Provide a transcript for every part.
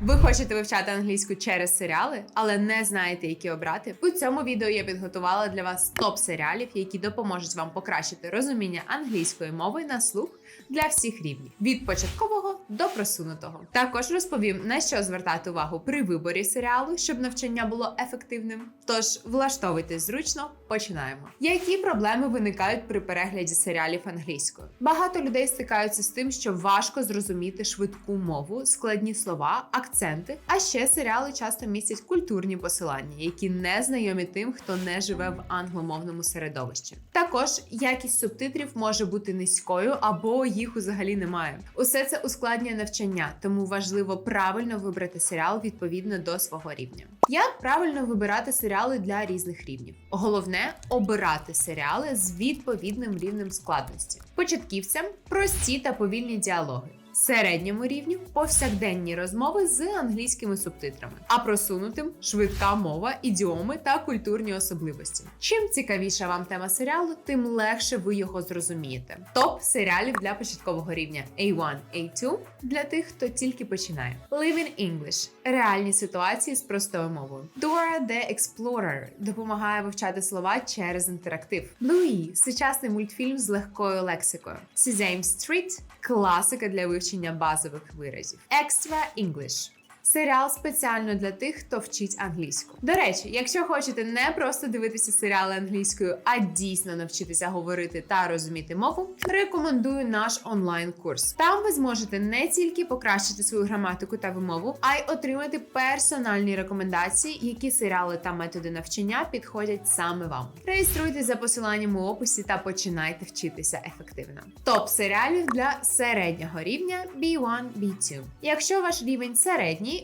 Ви хочете вивчати англійську через серіали, але не знаєте, які обрати? У цьому відео я підготувала для вас топ серіалів, які допоможуть вам покращити розуміння англійської мови на слух для всіх рівнів від початкового до просунутого. Також розповім на що звертати увагу при виборі серіалу, щоб навчання було ефективним. Тож влаштовуйтесь зручно, починаємо. Які проблеми виникають при перегляді серіалів англійською? Багато людей стикаються з тим, що важко зрозуміти швидку мову, складні слова, акценти. А ще серіали часто містять культурні посилання, які не знайомі тим, хто не живе в англомовному середовищі. Також якість субтитрів може бути низькою або їх взагалі немає. Усе це ускладнює навчання, тому важливо правильно вибрати серіал відповідно до свого рівня. Як правильно вибирати серіали для різних рівнів? Головне обирати серіали з відповідним рівнем складності. Початківцям прості та повільні діалоги. Середньому рівню повсякденні розмови з англійськими субтитрами, а просунутим швидка мова, ідіоми та культурні особливості. Чим цікавіша вам тема серіалу, тим легше ви його зрозумієте. Топ серіалів для початкового рівня A1, A2 для тих, хто тільки починає. Living English реальні ситуації з простою мовою. Dora the Explorer допомагає вивчати слова через інтерактив. Bluey – сучасний мультфільм з легкою лексикою. Sesame Street – класика для вивчення базових виразів. Extra English Серіал спеціально для тих, хто вчить англійську. До речі, якщо хочете не просто дивитися серіали англійською, а дійсно навчитися говорити та розуміти мову, рекомендую наш онлайн-курс. Там ви зможете не тільки покращити свою граматику та вимову, а й отримати персональні рекомендації, які серіали та методи навчання підходять саме вам. Реєструйтесь за посиланням у описі та починайте вчитися ефективно. Топ серіалів для середнього рівня B1, B2. Якщо ваш рівень середній,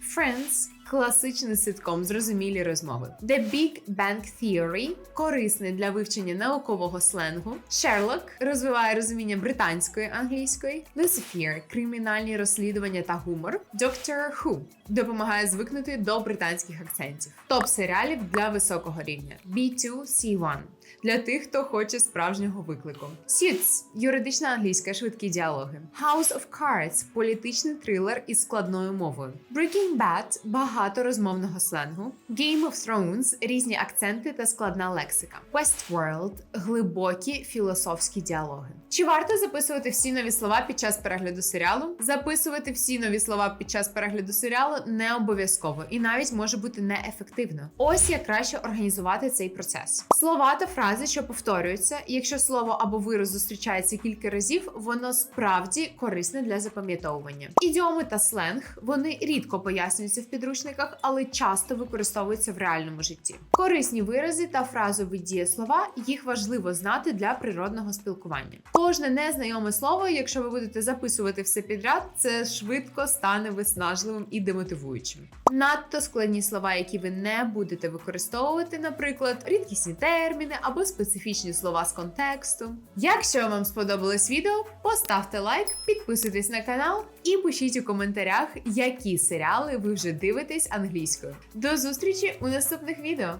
Friends, класичний ситком, зрозумілі розмови. The Big Bang Theory корисний для вивчення наукового сленгу. Sherlock розвиває розуміння британської англійської. Lucifer – кримінальні розслідування та гумор. Doctor Who допомагає звикнути до британських акцентів. Топ серіалів для високого рівня. B2 C1 для тих, хто хоче справжнього виклику. Suits – юридична англійська, швидкі діалоги. House of Cards – політичний трилер із складною мовою. Breaking Bad – багато розмовного сленгу. Game of Thrones – різні акценти та складна лексика. Westworld – глибокі філософські діалоги. Чи варто записувати всі нові слова під час перегляду серіалу? Записувати всі нові слова під час перегляду серіалу не обов'язково і навіть може бути неефективно. Ось як краще організувати цей процес. Слова та фрази, що повторюються, якщо слово або вираз зустрічається кілька разів, воно справді корисне для запам'ятовування. Ідіоми та сленг вони рідко пояснюються в підручниках, але часто використовуються в реальному житті. Корисні вирази та фразові дієслова їх важливо знати для природного спілкування. Кожне незнайоме слово, якщо ви будете записувати все підряд, це швидко стане виснажливим і демотивуючим. Надто складні слова, які ви не будете використовувати, наприклад, рідкісні терміни або специфічні слова з контексту. Якщо вам сподобалось відео, поставте лайк, підписуйтесь на канал і пишіть у коментарях, які серіали ви вже дивитесь англійською. До зустрічі у наступних відео!